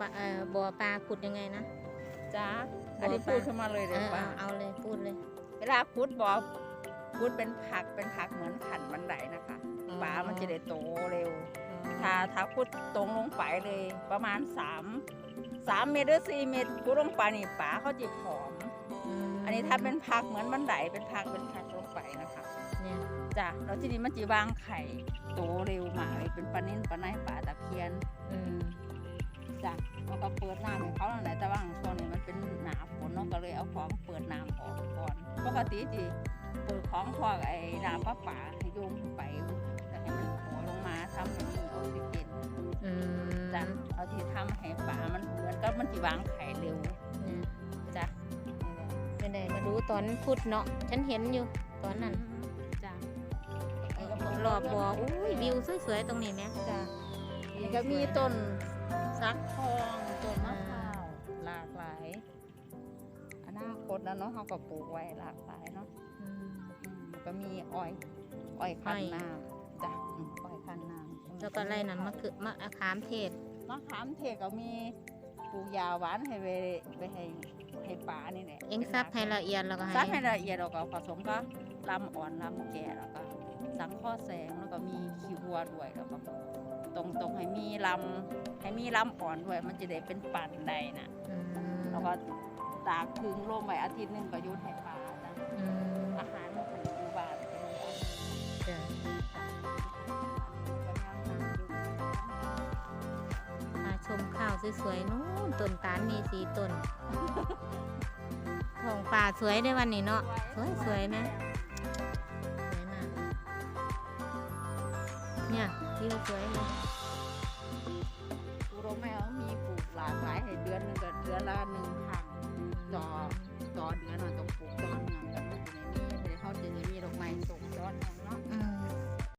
ปลาเอ่อบ่อปลาขุดยังไงนะ จ้าบ่ออันนี้ปลาพูดขึ้นมาเลยเอเดี๋ยวอป้าเอาเอาเลยพูดเลย เวลาพุดบ่อพุดเป็นผักเป็นผักเหมือนขันบันไดนะคะอ๋อปลามันจะได้โตเร็วอ๋อถ้าถ้าพุดตรงลงไปเลย ประมาณสามสามเมตรหรือสี่เมตรพุดลงไปนี่ปลาเขาจะผอม มอันนี้ถ้าเป็นผักเหมือนบันไดเป็นผักเป็นผักลงไปนะคะเนี่ยจ้ะแล้วทีนี้มันจะวางไข่โตเร็วมากเลยเป็นปลานิ่นปลาในปลาตะเพียนอืมจ้ะแล้ว ก็เปิดน้ำให้เขาหน่อยแต่ว่าช่วงนี้มันเป็นหนาฝนเนาะก็เลยเอาของเปิดน้ำออกก่อนปกติจีเปิดของพอกไอ้น้ำประปาให้โยงขึ้นไปแล้วให้มันโผล่ลงมาทำให้มีออกซิเจนอืมจ้ะเอาที่ทำให้ปลามันเหมือนกับมันจีวางไข่เร็วเนี่ยจ้ะไม่ได้มาดูตอนพุดเนาะฉันเห็นอยู่ตอนนั้นจ้ะรอบบ่ออุ้ยวิวสวยๆตรงนี้ไหมจ้ะนี่ก็มีต้นซักทอง ต้นมะพร้าวหลากหลายอนาคตนะเนาะเขาก็ปลูกไว้หลากหลายเนาะอืมอืมก็มีอ้อยอ้อยคั้นอ้อยน้ำจ้ะอืมอ้อยคั้นน้ำแล้วก็ไรนั้นมะคือมะขามเทศ มะขามเทศก็มีปลูกยาหวานให้ไปไปให้ให้ปลานี่แหละเอ็งซับให้ละเอียดแล้วก็ซับให้ให้ละเอียดแล้วก็ผสมก็ลำอ่อนลำแก่แล้วก็สังข้อแสงแล้วก็มีขี้วัวด้วยแล้วก็ตรงตรงๆให้มีลำ ให้มีลำอ่อนด้วยมันจะได้เป็นปั่นได้นะอืมแล้วก็ตากพึ่งลมไว้อาทิตย์หนึงก็โยนให้ปลาจ้ะอืมอาหารมันถึงอยู่บ้านก็เลยเอาจ้ะมาชมข้าวสวยๆนู้นต้นตาลมีสีต้นท้องป่าสวยในวันนี้เนาะสวยสวยไหมสวยมากเนี่ยวิวสวยเลย ปูโรแมวมีปลูกหลากหลายให้